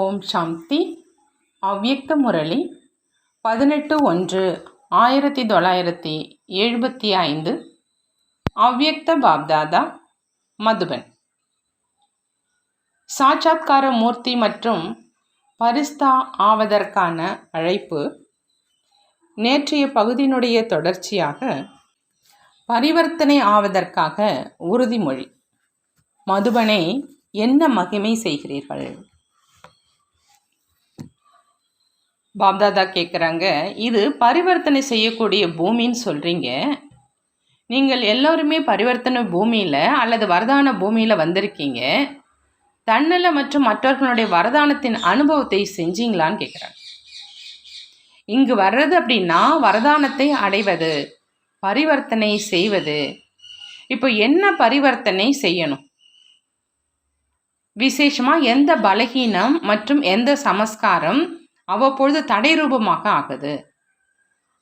ஓம் சாந்தி. அவ்யக்த முரளி. பதினெட்டு ஒன்று ஆயிரத்தி தொள்ளாயிரத்தி எழுபத்தி ஐந்து. அவ்யக்த பாப்தாதா மதுபன். சாட்சாத்கார மூர்த்தி மற்றும் பரிஸ்தா ஆவதற்கான அழைப்பு. நேற்றைய பகுதியினுடைய தொடர்ச்சியாக பரிவர்த்தனை ஆவதற்காக உறுதிமொழி. மதுபனை என்ன மகிமை செய்கிறீர்கள்? பாப்தாதா கேட்குறாங்க இது பரிவர்த்தனை செய்யக்கூடிய பூமின்னு சொல்கிறீங்க நீங்கள் எல்லோருமே பரிவர்த்தனை பூமியில் அல்லது வரதான பூமியில் வந்திருக்கீங்க. தன்னல மற்றும் மற்றவர்களுடைய வரதானத்தின் அனுபவத்தை செஞ்சீங்களான்னு கேட்குறாங்க இங்கு வர்றது அப்படின்னா வரதானத்தை அடைவது பரிவர்த்தனை செய்வது. இப்போ என்ன பரிவர்த்தனை செய்யணும்? விசேஷமாக எந்த பலகீனம் மற்றும் எந்த சமஸ்காரம் அவ்வப்பொழுது தடை ரூபமாக ஆகுது.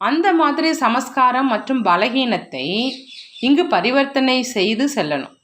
அந்த மாதிரி சமஸ்காரம் மற்றும் பலகீனத்தை இங்கு பரிவர்த்தனை செய்து செல்லணும்.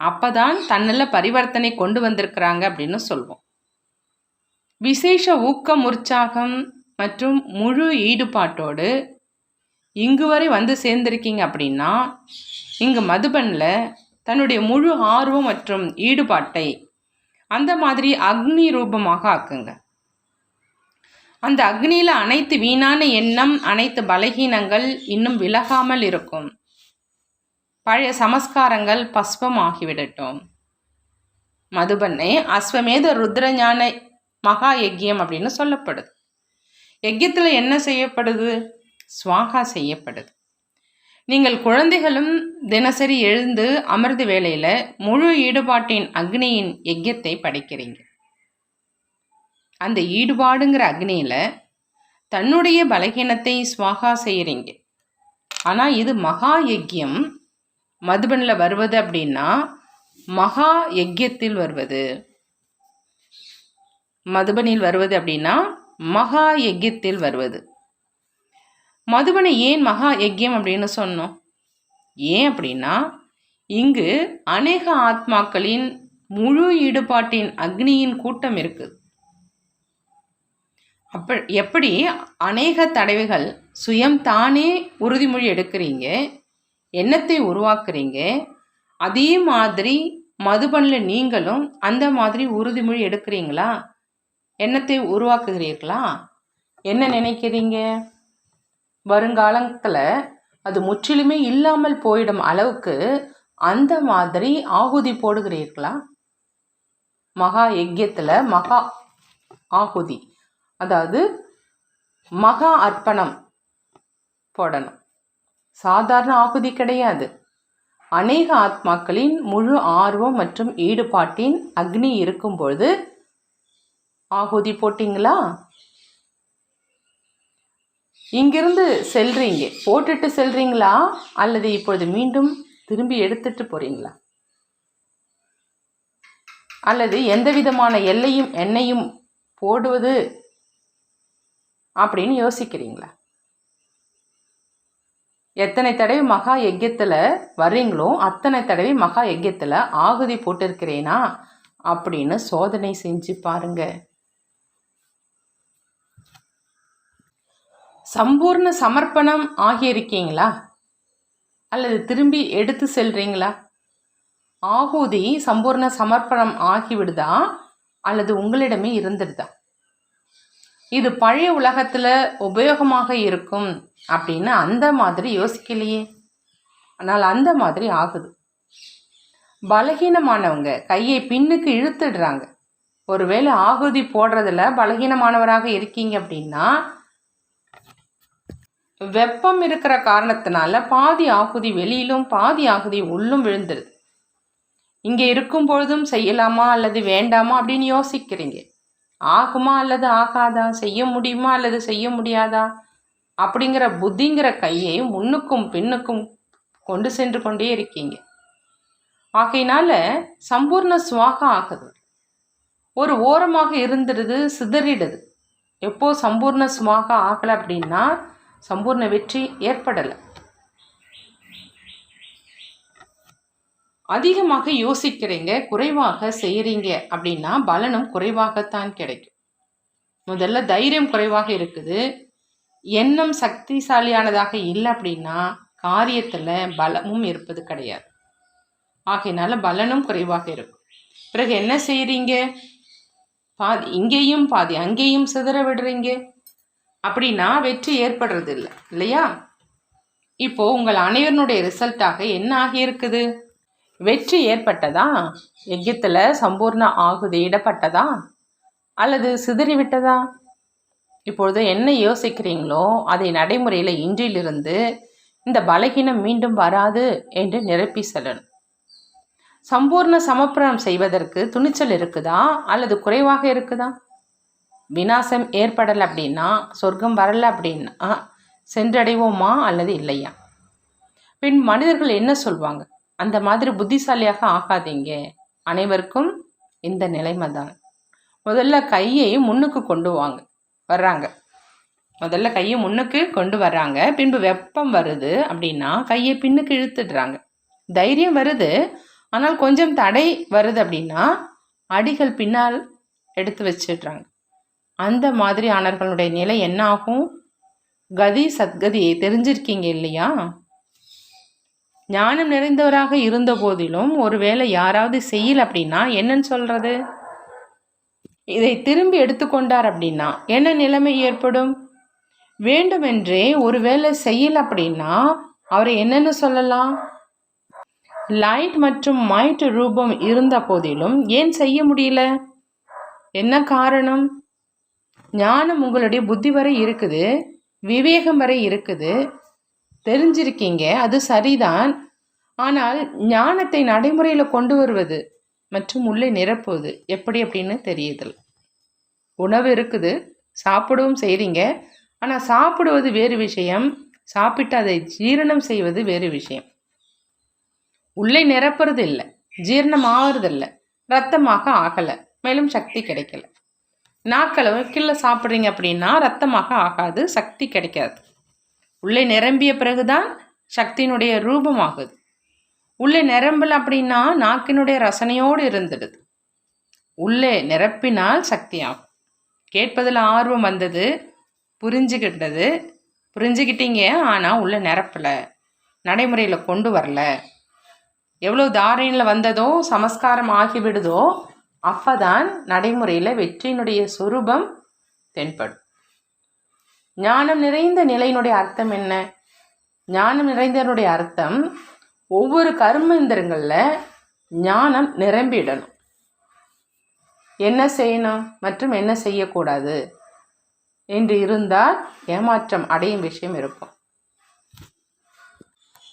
அப்பதான் தன்னில் பரிவர்த்தனை கொண்டு வந்திருக்கிறாங்க அப்படின்னு சொல்வோம். விசேஷ ஊக்கம் உற்சாகம் மற்றும் முழு ஈடுபாட்டோடு இங்கு வரை வந்து சேர்ந்திருக்கீங்க அப்படின்னா இங்கு மதுபனில் தன்னுடைய முழு ஆர்வம் மற்றும் ஈடுபாட்டை அந்த மாதிரி அக்னி ரூபமாக ஆக்குங்க. அந்த அக்னியில் அனைத்து வீணான எண்ணம் அனைத்து பலகீனங்கள் இன்னும் விலகாமல் இருக்கும். பழைய சமஸ்காரங்கள் பஸ்பம் ஆகிவிடட்டும் மதுபண்ணை அஸ்வமேத ருத்ரஞான மகா யஜ்யம் அப்படின்னு சொல்லப்படுது. யஜ்யத்தில் என்ன செய்யப்படுது? சுவாகா செய்யப்படுது. நீங்கள் குழந்தைகளும் தினசரி எழுந்து அமிர்த வேளையில் முழு ஈடுபாட்டின் அக்னியின் யஜ்யத்தை படைக்கிறீங்க. அந்த ஈடுபாடுங்கிற அக்னியில் தன்னுடைய பலகீனத்தை சுவாகா செய்கிறீங்க ஆனால் இது மகா யஜ்யம் மதுபனில் வருவது அப்படின்னா மகா யஜ்யத்தில் வருவது. மதுபனில் வருவது அப்படின்னா மகா யஜ்யத்தில் வருவது. மதுபனை ஏன் மகா யஜ்யம் அப்படின்னு சொன்னோம்? ஏன் அப்படின்னா இங்கு அநேக ஆத்மாக்களின் முழு ஈடுபாட்டின் அக்னியின் கூட்டம் இருக்குது அப்ப எப்படி அநேக தடவைகள் சுயம் தானே உறுதிமொழி எடுக்கிறீங்க எண்ணத்தை உருவாக்குறீங்க அதே மாதிரி மதுபனில் நீங்களும் அந்த மாதிரி உறுதிமொழி எடுக்கிறீங்களா? எண்ணத்தை உருவாக்குகிறீர்களா? என்ன நினைக்கிறீங்க? வருங்காலத்தில் அது முற்றிலுமே இல்லாமல் போயிடும் அளவுக்கு அந்த மாதிரி ஆகுதி போடுகிறீர்களா? மகா யஜ்யத்தில் மகா ஆகுதி. அதாவது மகா அர்ப்பணம் போடணும். சாதாரண ஆகுதி கிடையாது. அநேக ஆத்மாக்களின் முழு ஆர்வம் மற்றும் ஈடுபாட்டின் அக்னி இருக்கும்பொழுது ஆகுதி போட்டிங்களா? இங்கிருந்து செல்றீங்க. போட்டுட்டு செல்றீங்களா? அல்லது இப்பொழுது மீண்டும் திரும்பி எடுத்துட்டு போறீங்களா? அல்லது எந்த விதமான எல்லையும் எண்ணெயும் போடுவது அப்படின்னு யோசிக்கிறீங்களா? எத்தனை தடவை மகா யஜ்யத்தில் வர்றீங்களோ அத்தனை தடவை மகா யஜ்யத்தில் ஆகுதி போட்டிருக்கிறேனா அப்படின்னு சோதனை செஞ்சு பாருங்க. சம்பூர்ண சமர்ப்பணம் ஆகியிருக்கீங்களா? அல்லது திரும்பி எடுத்து செல்றீங்களா? ஆகுதி சம்பூர்ண சமர்ப்பணம் ஆகிவிடுதா? அல்லது உங்களிடமே இருந்துடுதா? இது பழைய உலகத்தில் உபயோகமாக இருக்கும் அப்படின்னு அந்த மாதிரி யோசிக்கலையே. ஆனால் அந்த மாதிரி ஆகுது. பலகீனமானவங்க கையை பின்னுக்கு இழுத்துடுறாங்க. ஒருவேளை ஆகுதி போடுறதுல பலகீனமானவராக இருக்கீங்க அப்படின்னா வெப்பம் இருக்கிற காரணத்தினால பாதி ஆகுதி வெளியிலும் பாதி ஆகுதி உள்ளும் விழுந்துருது. இங்கே இருக்கும் பொழுதும் செய்யலாமா அல்லது வேண்டாமா அப்படின்னு யோசிக்கிறீங்க. ஆகுமா அல்லது ஆகாதா? செய்ய முடியுமா அல்லது செய்ய முடியாதா? அப்படிங்கிற புத்திங்கிற கையை முன்னுக்கும் பின்னுக்கும் கொண்டு சென்று கொண்டே இருக்கீங்க. ஆகையினால சம்பூர்ண சுவாகம் ஆகுது. ஒரு ஓரமாக இருந்துடுது சிதறிடுது. எப்போ சம்பூர்ண சுவாக ஆகலை அப்படின்னா சம்பூர்ண வெற்றி ஏற்படலை. அதிகமாக யோசிக்கிறீங்க குறைவாக செய்கிறீங்க அப்படின்னா பலனும் குறைவாகத்தான் கிடைக்கும். முதல்ல தைரியம் குறைவாக இருக்குது. எண்ணம் சக்திசாலியானதாக இல்லை அப்படின்னா காரியத்தில் பலமும் இருப்பது கிடையாது. ஆகையினால பலனும் குறைவாக இருக்கும். பிறகு என்ன செய்கிறீங்க பாதி இங்கேயும் பாதி அங்கேயும் சிதற விடுறீங்க. அப்படின்னா வெற்றி ஏற்படுறது இல்லை இல்லையா? இப்போ உங்கள் அனைவருடைய ரிசல்ட்டாக என்ன ஆகியிருக்குது? வெற்றி ஏற்பட்டதா? யஜ்யத்தில் சம்பூர்ண ஆகுதி இடப்பட்டதா? அல்லது சிதறிவிட்டதா இப்பொழுது என்ன யோசிக்கிறீங்களோ அதை நடைமுறையில் இன்றிலிருந்து இந்த பலகீனம் மீண்டும் வராது என்று நிரப்பி செல்லணும். சம்பூர்ண சமர்ப்பணம் செய்வதற்கு துணிச்சல் இருக்குதா? அல்லது குறைவாக இருக்குதா? விநாசம் ஏற்படலை அப்படின்னா சொர்க்கம் வரலை அப்படின்னா சென்றடைவோமா அல்லது இல்லையா? பின் மனிதர்கள் என்ன சொல்வாங்க? அந்த மாதிரி புத்திசாலியாக ஆகாதீங்க. அனைவருக்கும் இந்த நிலைமை தான். முதல்ல கையை முன்னுக்கு கொண்டு வாங்க வர்றாங்க. முதல்ல கையை முன்னுக்கு கொண்டு வர்றாங்க. பின்பு வெப்பம் வருது அப்படின்னா கையை பின்னுக்கு இழுத்துடுறாங்க. தைரியம் வருது. ஆனால் கொஞ்சம் தடை வருது அப்படின்னா அடிகள் பின்னால் எடுத்து வச்சிடுறாங்க. அந்த மாதிரியானவர்களுடைய நிலை என்ன ஆகும்? கதி சத்கதியை தெரிஞ்சிருக்கீங்க இல்லையா? ஞானம் நிறைந்தவராக இருந்த போதிலும் ஒருவேளை யாராவது செய்யல அப்படின்னா என்னன்னு சொல்றது? இதை திரும்பி எடுத்துக்கொண்டார் அப்படின்னா என்ன நிலைமை ஏற்படும்? வேண்டுமென்றே ஒருவேளை செய்யல அப்படின்னா அவரை என்னன்னு சொல்லலாம்? லைட் மற்றும் மைட் ரூபம் இருந்த போதிலும் ஏன் செய்ய முடியல? என்ன காரணம்? ஞானம் உங்களுடைய புத்தி வரை இருக்குது விவேகம் வரை இருக்குது. தெரிஞ்சிருக்கீங்க. அது சரிதான். ஆனால் ஞானத்தை நடைமுறையில் கொண்டு வருவது மற்றும் உள்ளே நிரப்புவது எப்படி அப்படின்னு தெரியுதல் உணவு இருக்குது. சாப்பிடவும் செய்கிறீங்க ஆனால் சாப்பிடுவது வேறு விஷயம். சாப்பிட்டு அதை ஜீரணம் செய்வது வேறு விஷயம். உள்ளே நிரப்புறது இல்லை. ஜீரணம் ஆகிறது ரத்தமாக ஆகலை. மேலும் சக்தி கிடைக்கல. நாக்களவு கீழே சாப்பிட்றீங்க அப்படின்னா ரத்தமாக ஆகாது. சக்தி கிடைக்காது. உள்ளே நிரம்பிய பிறகுதான் சக்தியினுடைய ரூபமாகுது. உள்ளே நிரம்பல் அப்படின்னா நாக்கினுடைய ரசனையோடு இருந்துடுது. உள்ளே நிரப்பினால் சக்தியாகும். கேட்பதில் ஆர்வம் வந்தது புரிஞ்சுக்கிட்டது புரிஞ்சுக்கிட்டீங்க ஆனால் உள்ளே நிரப்பலை. நடைமுறையில் கொண்டு வரல. எவ்வளோ தாரணையில் வந்ததோ சமஸ்காரம் ஆகிவிடுதோ அப்போ தான் நடைமுறையில் வெற்றியினுடைய சொரூபம் தென்படும். ஞானம் நிறைந்த நிலையினுடைய அர்த்தம் என்ன? ஞானம் நிறைந்தனுடைய அர்த்தம் ஒவ்வொரு கர்மேந்திரங்களில் ஞானம் நிரம்பிடணும். என்ன செய்யணும் மற்றும் என்ன செய்யக்கூடாது என்று இருந்தால் ஏமாற்றம் அடையும் விஷயம் இருக்கும்.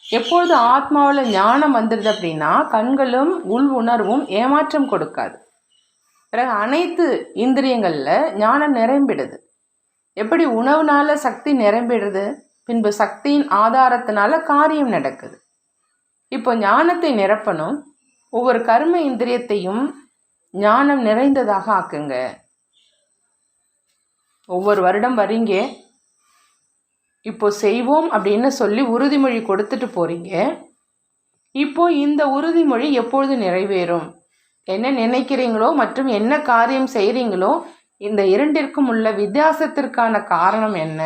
எப்பொழுது ஆத்மாவில் ஞானம் வந்துடுது அப்படின்னா கண்களும் உள் உணர்வும் ஏமாற்றம் கொடுக்காது. பிறகு அனைத்து இந்திரியங்களில் ஞானம் நிரம்பிடுது. எப்படி உணவுனால சக்தி நிரம்பிடுது? பின்பு சக்தியின் ஆதாரத்தினால காரியம் நடக்குது. இப்போ ஞானத்தை நிரப்பணும். ஒவ்வொரு கர்ம இந்திரியத்தையும் ஞானம் நிறைந்ததாக ஆக்குங்க. ஒவ்வொரு வருடம் வரீங்க. இப்போ செய்வோம் அப்படின்னு சொல்லி உறுதிமொழி கொடுத்துட்டு போறீங்க. இப்போ இந்த உறுதிமொழி எப்பொழுது நிறைவேறும்? என்ன நினைக்கிறீங்களோ மற்றும் என்ன காரியம் செய்கிறீங்களோ இந்த இரண்டிற்கும் உள்ள வித்தியாசத்திற்கான காரணம் என்ன?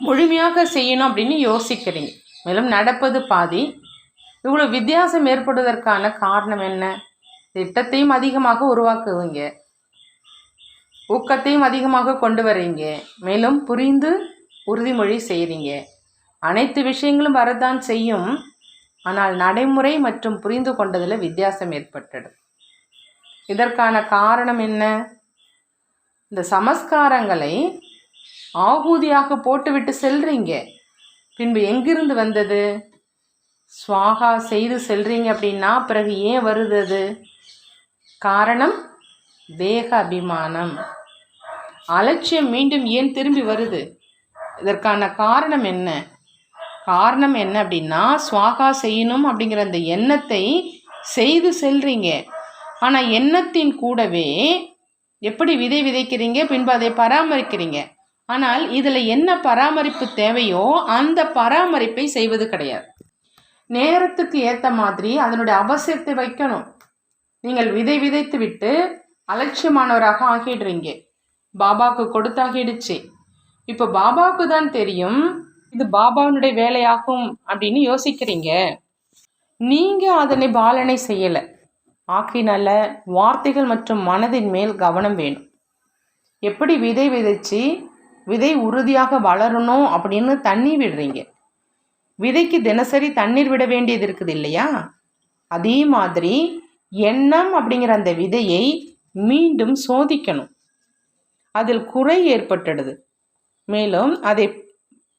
முழுமையாக செய்யணும் அப்படின்னு யோசிக்கிறீங்க. மேலும் நடப்பது பாதி. இவ்வளோ வித்தியாசம் ஏற்படுவதற்கான காரணம் என்ன? திட்டத்தையும் அதிகமாக உருவாக்குவீங்க. ஊக்கத்தையும் அதிகமாக கொண்டு வர்றீங்க மேலும் புரிந்து உறுதிமொழி செய்கிறீங்க அனைத்து விஷயங்களும் வரதான் செய்யும். ஆனால் நடைமுறை மற்றும் புரிந்து கொண்டதில் வித்தியாசம் ஏற்பட்டுடும் இதற்கான காரணம் என்ன? இந்த சமஸ்காரங்களை ஆகூதியாக போட்டுவிட்டு செல்றீங்க. பின்பு எங்கிருந்து வந்தது? சுவாகா செய்து செல்றீங்க அப்படின்னா பிறகு ஏன் வருது அது? காரணம் தேக அபிமானம். அலட்சியம் மீண்டும் ஏன் திரும்பி வருது? இதற்கான காரணம் என்ன? காரணம் என்ன அப்படின்னா சுவாகா செய்யணும் அப்படிங்கிற அந்த எண்ணத்தை செய்து செல்றீங்க. ஆனால் எண்ணத்தின் கூடவே எப்படி விதை விதைக்கிறீங்க பின்பு அதை பராமரிக்கிறீங்க? ஆனால் இதில் என்ன பராமரிப்பு தேவையோ அந்த பராமரிப்பை செய்வது கிடையாது. நேரத்துக்கு ஏற்ற மாதிரி அதனுடைய அவசியத்தை வைக்கணும். நீங்கள் விதை விதைத்து விட்டு அலட்சியமானவராக ஆகிடுறீங்க. பாபாவுக்கு கொடுத்தாகிடுச்சு. இப்போ பாபாவுக்கு தான் தெரியும் இது பாபாவினுடைய வேலையாகும் அப்படின்னு யோசிக்கிறீங்க. நீங்கள் அதனை பாலனை செய்யலை. ஆக்கினால வார்த்தைகள் மற்றும் மனதின் மேல் கவனம் வேணும். எப்படி விதை விதைச்சு விதை உறுதியாக வளரணும் அப்படின்னு தண்ணி விடுறீங்க. விதைக்கு தினசரி தண்ணீர் விட வேண்டியது இருக்குது இல்லையா? அதே மாதிரி எண்ணம் அப்படிங்கிற அந்த விதையை மீண்டும் சோதிக்கணும். அதில் குறை ஏற்பட்டுடுது. மேலும் அதை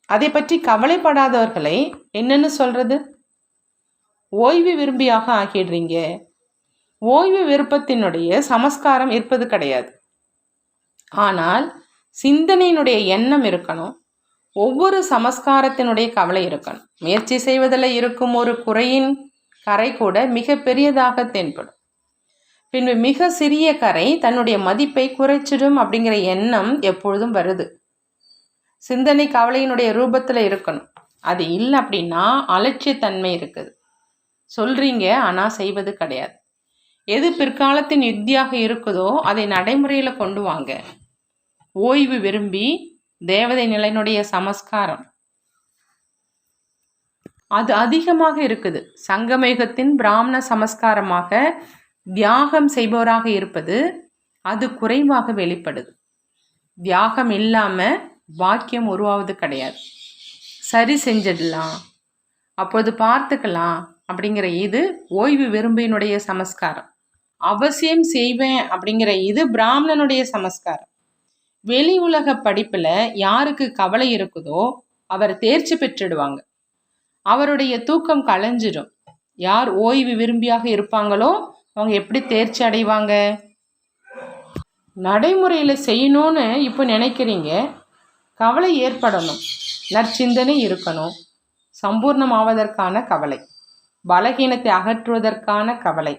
அதை பற்றி கவலைப்படாதவர்களை என்னென்னு சொல்கிறது ஓய்வு விரும்பியாக ஆகிடுறீங்க ஓய்வு விருப்பத்தினுடைய சமஸ்காரம் இருப்பது கிடையாது. ஆனால் சிந்தனையினுடைய எண்ணம் இருக்கணும். ஒவ்வொரு சமஸ்காரத்தினுடைய கவலை இருக்கணும். முயற்சி செய்வதில் இருக்கும் ஒரு குறையின் கரை கூட மிக பெரியதாக தென்படும். பின்பு மிக சிறிய கரை தன்னுடைய மதிப்பை குறைச்சிடும் அப்படிங்கிற எண்ணம் எப்பொழுதும் வருது. சிந்தனை கவலையினுடைய ரூபத்தில் இருக்கணும். அது இல்லை அப்படின்னா அலட்சியத்தன்மை இருக்குது. சொல்கிறீங்க ஆனால் செய்வது கிடையாது. எது பிற்காலத்தின் யுக்தியாக இருக்குதோ அதை நடைமுறையில் கொண்டு வாங்க. ஓய்வு விரும்பி தேவதை நிலையினுடைய சமஸ்காரம். அது அதிகமாக இருக்குது. சங்கமேகத்தின் பிராமண சமஸ்காரமாக தியாகம் செய்பவராக இருப்பது அது குறைவாக வெளிப்படுது. தியாகம் இல்லாமல் வாக்கியம் உருவாவது கிடையாது. சரி செஞ்சிடலாம். அப்போது பார்த்துக்கலாம் அப்படிங்கிற இது ஓய்வு விரும்பினுடைய சமஸ்காரம். அவசியம் செய்வேன் அப்படிங்கிற இது பிராமணனுடைய சமஸ்காரம். வெளி உலக படிப்பில் யாருக்கு கவலை இருக்குதோ அவர் தேர்ச்சி பெற்றுடுவாங்க. அவருடைய தூக்கம் களைஞ்சிடும் யார் ஓய்வு விரும்பியாக இருப்பாங்களோ அவங்க எப்படி தேர்ச்சி அடைவாங்க? நடைமுறையில் செய்யணும்னு இப்போ நினைக்கிறீங்க. கவலை ஏற்படணும். நற்சிந்தனை இருக்கணும். சம்பூர்ணமாவதற்கான கவலை. பலகீனத்தை அகற்றுவதற்கான கவலை.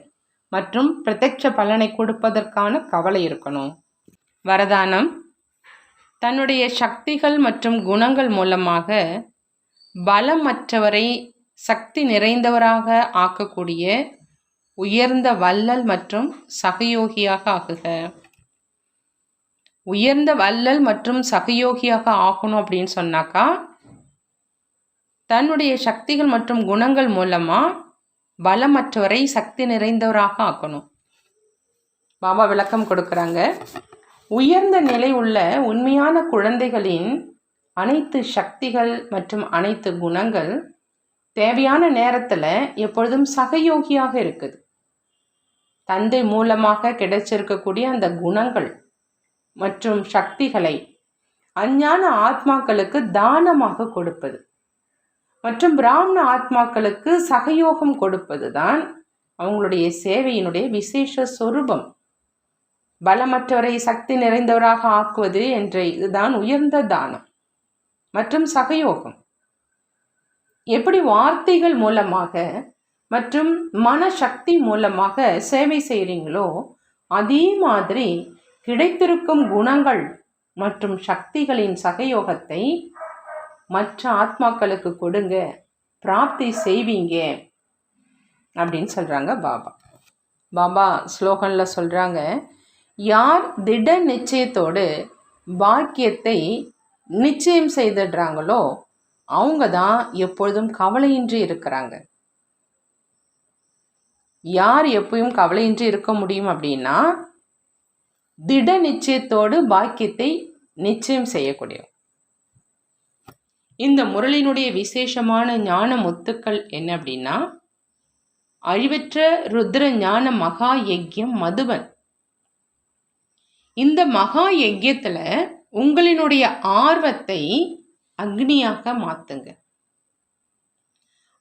மற்றும் பிரத்யட்ச பலனை கொடுப்பதற்கான கவலை இருக்கணும். வரதானம். தன்னுடைய சக்திகள் மற்றும் குணங்கள் மூலமாக பலமற்றவரை சக்தி நிறைந்தவராக ஆக்கக்கூடிய உயர்ந்த வள்ளல் மற்றும் சகயோகியாக ஆகுக. உயர்ந்த வள்ளல் மற்றும் சகயோகியாக ஆகணும் அப்படின்னு சொன்னாக்கா தன்னுடைய சக்திகள் மற்றும் குணங்கள் மூலமாக பலமற்றவரை சக்தி நிறைந்தவராக ஆக்கணும். பாபா விளக்கம் கொடுக்குறாங்க. உயர்ந்த நிலை உள்ள உண்மையான குழந்தைகளின் அனைத்து சக்திகள் மற்றும் அனைத்து குணங்கள் தேவையான நேரத்தில் எப்பொழுதும் சகயோகியாக இருக்குது. தந்தை மூலமாக கிடைச்சிருக்கக்கூடிய அந்த குணங்கள் மற்றும் சக்திகளை அஞ்ஞான ஆத்மாக்களுக்கு தானமாக கொடுப்பது. மற்றும் பிராமண ஆத்மாக்களுக்கு சகயோகம் கொடுப்பது தான் அவங்களுடைய சேவையினுடைய விசேஷ சொரூபம். பலமற்றவரை சக்தி நிறைந்தவராக ஆக்குவது என்ற இதுதான் உயர்ந்த தானம் மற்றும் சகயோகம். எப்படி வார்த்தைகள் மூலமாக மற்றும் மனசக்தி மூலமாக சேவை செய்கிறீங்களோ அதே மாதிரி கிடைத்திருக்கும் குணங்கள் மற்றும் சக்திகளின் சகயோகத்தை மற்ற ஆத்மாக்களுக்கு கொடுங்க பிராப்தி செய்வீங்க அப்படின்னு சொல்கிறாங்க பாபா. பாபா ஸ்லோகனில் சொல்கிறாங்க யார் திட நிச்சயத்தோடு பாக்கியத்தை நிச்சயம் செய்திடுறாங்களோ அவங்க தான் எப்பொழுதும் கவலையின்றி இருக்கிறாங்க. யார் எப்பயும் கவலையின்றி இருக்க முடியும் அப்படின்னா திட நிச்சயத்தோடு பாக்கியத்தை நிச்சயம் செய்யக்கூடியவங்க. இந்த முரளினுடைய விசேஷமான ஞான முத்துக்கள் என்ன அப்படின்னா அழிவற்ற ருத்ர ஞான மகா யஜ்யம் மதுவன் இந்த மகா யஜ்யத்துல உங்களினுடைய ஆர்வத்தை அக்னியாக மாத்துங்க.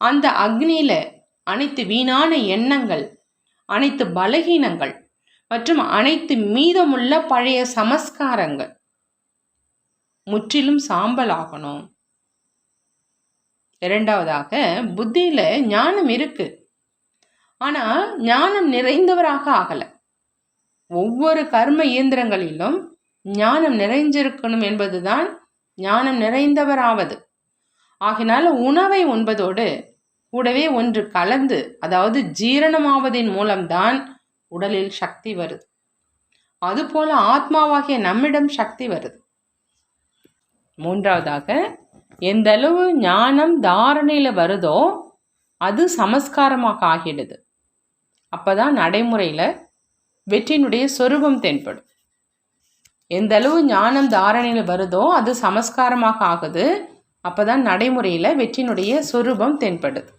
அந்த அக்னியில அனைத்து வீணான எண்ணங்கள் அனைத்து பலகீனங்கள் மற்றும் அனைத்து மீதமுள்ள பழைய சமஸ்காரங்கள் முற்றிலும் சாம்பல் ஆகணும் இரண்டாவதாக புத்தியில் ஞானம் இருக்கு. ஆனால் ஞானம் நிறைந்தவராக ஆகலை. ஒவ்வொரு கர்ம இயந்திரங்களிலும் ஞானம் நிறைஞ்சிருக்கணும் என்பதுதான் ஞானம் நிறைந்தவராவது. ஆகினால உணவை உண்பதோடு கூடவே ஒன்று கலந்து அதாவது ஜீரணமாவதின் மூலம்தான் உடலில் சக்தி வருது. அதுபோல ஆத்மாவாகிய நம்மிடம் சக்தி வருது. மூன்றாவதாக எந்தளவு ஞானம் தாரணையில் வருதோ அது சமஸ்காரமாக ஆகிடுது. அப்போ தான் நடைமுறையில் வெற்றியினுடைய சொரூபம் தென்படும். எந்த அளவு ஞானம் தாரணையில் வருதோ அது சமஸ்காரமாக ஆகுது. அப்போ தான் நடைமுறையில் வெற்றியினுடைய சொரூபம் தென்படுது.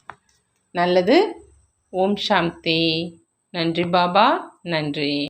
நல்லது. ஓம் சாந்தி. நன்றி பாபா. நன்றி.